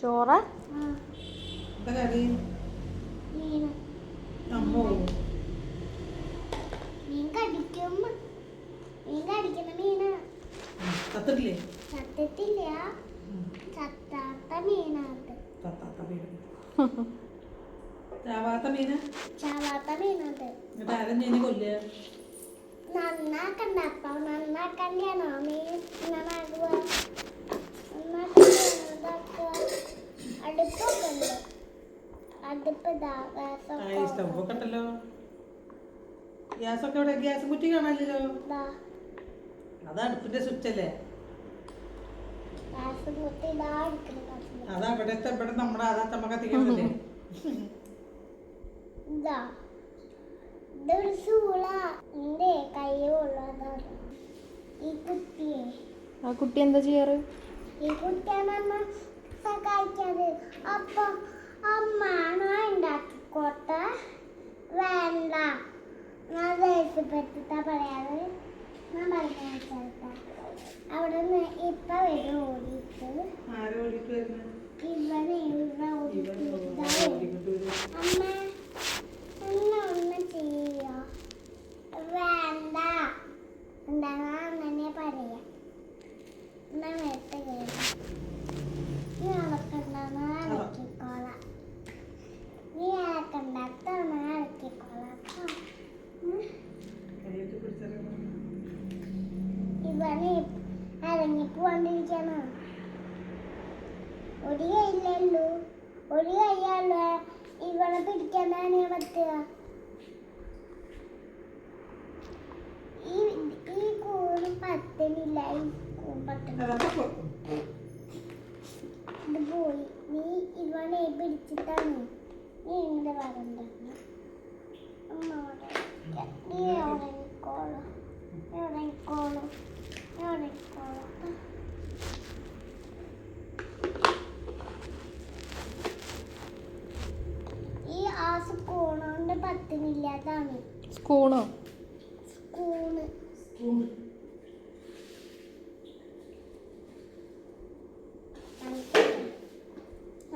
ചോറ? ചാവാത്ത മീന്? ചാവാത്ത മീനത് എന്നിട്ട് ആരും ഞാൻ കൊല്ലുക? നന്നാക്കണ്ട. അപ്പൊ നന്നാക്കണ്ടാണോ മീൻ നന്നാക്കുക ഇവിടെ ഗ്യാസ് കുറ്റി കാണാനില്ലല്ലോ. അത് അടുപ്പിന്റെ സ്വിച്ച് അല്ലേ? ഇവിടെ അത് അവിടുത്തെ ഇവിടെ നമ്മുടെ അതാ ചമ്മ കത്തിക്കണല്ലേ ഇതാ ഇതൊരു സൂള എന്റെ കൈ ഉള്ളതാണ് ഈ കുട്ടിയെ. ആ കുട്ടി എന്താ ചെയ്യാറ്? ഈ കുട്ടിയാണ് അമ്മ സഹായിച്ചത് അപ്പൊ അമ്മ ഞാൻ ഉണ്ടാക്കിക്കോട്ടെ വേണ്ട ഞാൻ പറയാതെ പറയാറ്? ഞാൻ പറഞ്ഞേട്ടാ അവിടെ നിന്ന് ഇപ്പൊ വരും ഓടിയിട്ട്. ഇവനെ ഇവിടെ ഓടിയിട്ട് അമ്മ കൈയില്ലല്ലോ ഒരു കൈയല്ലോ ഇവനെ പിടിക്കാനാണ് പറ്റുക. ഈ ഈ കൂണ് പത്തനില്ല ഈ കൂൺ ഇത് പോയി. നീ ഇവനെ പിടിച്ചിട്ടാണ് നീ. വരണ്ട അമ്മോടെ നീ ഉറങ്ങിക്കോളൂ നീ ഉറങ്ങിക്കോളൂ നീ ഉറങ്ങിക്കോളൂ ഈ ആ സ്കൂണോണ്ട് സ്കൂണോ? സ്കൂണ്.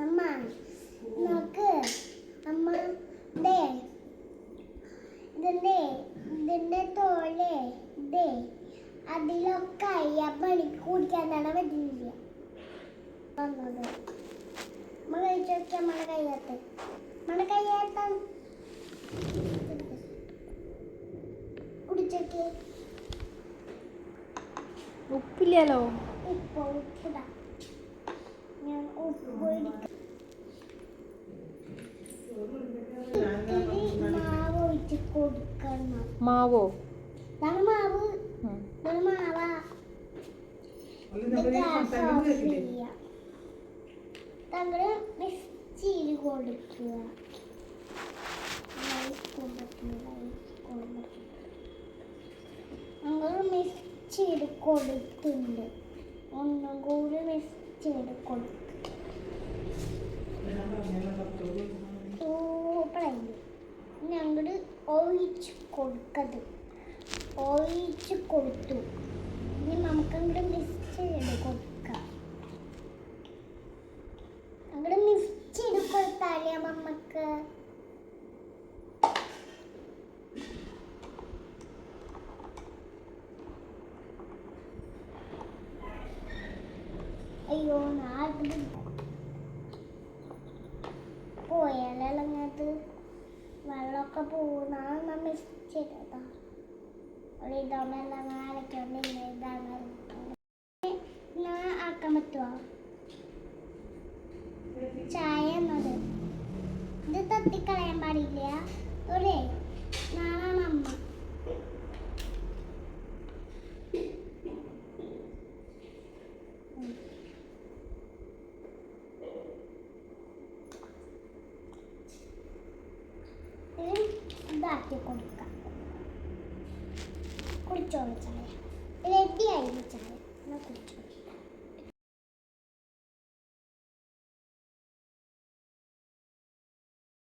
അമ്മ നോക്ക്. അമ്മ ദേ. ഇതിന്റെ ഇതിന്റെ തോലെ ദേ. അതിലൊക്കെ അയ്യപ്പണിക്ക് കുടിക്കാൻ തന്നെ പറ്റില്ല വന്നത്. നമ്മൾ കഴിച്ചു നോക്കിയാൽ നമ്മുടെ കയ്യത്ത് നമ്മുടെ കയ്യത്ത് സംസാരം മാവോ മാവ്? തങ്ങൾ ചെയ്ത് കൊടുക്കുക മിക്സ് ചെയ്ത് കൊടുത്തിട്ടുണ്ട് ഒന്നും കൂടി മിക്സ് ചെയ്ത് പത്തോട് സൂപ്പറായി ഒഴിച്ച് കൊടുക്കത് ഒഴിച്ച് കൊടുത്തു. ഇനി നമുക്ക് അങ്ങോട്ട് മിക്സ് ചെയ്ത് കൊടുക്കാം അങ്ങോട്ട് മിക്സ് ചെയ്ത് കൊടുത്താലേ നമുക്ക് അയ്യോ നാട് പോയാലോ അങ്ങനത്ത് വെള്ളമൊക്കെ പോകുന്ന നമ്മൾ ചെയ്തതാ ഒരു ഇതാവുമ്പോൾ അരക്കൊണ്ട് ഇതാണ് ഞാൻ ആക്കാൻ പറ്റുമോ ചായ എന്നത്. ഇത് തത്തിക്കളയാൻ പാടില്ല. ഒരേ നാളാണ് അമ്മ ഇത് ഇതാക്കി കൊടുക്കാം. കുടിച്ചോളൂ ചായ. റെഡി ആയിരുന്നു ചായ? എന്നാൽ കുടിച്ചോളൂ.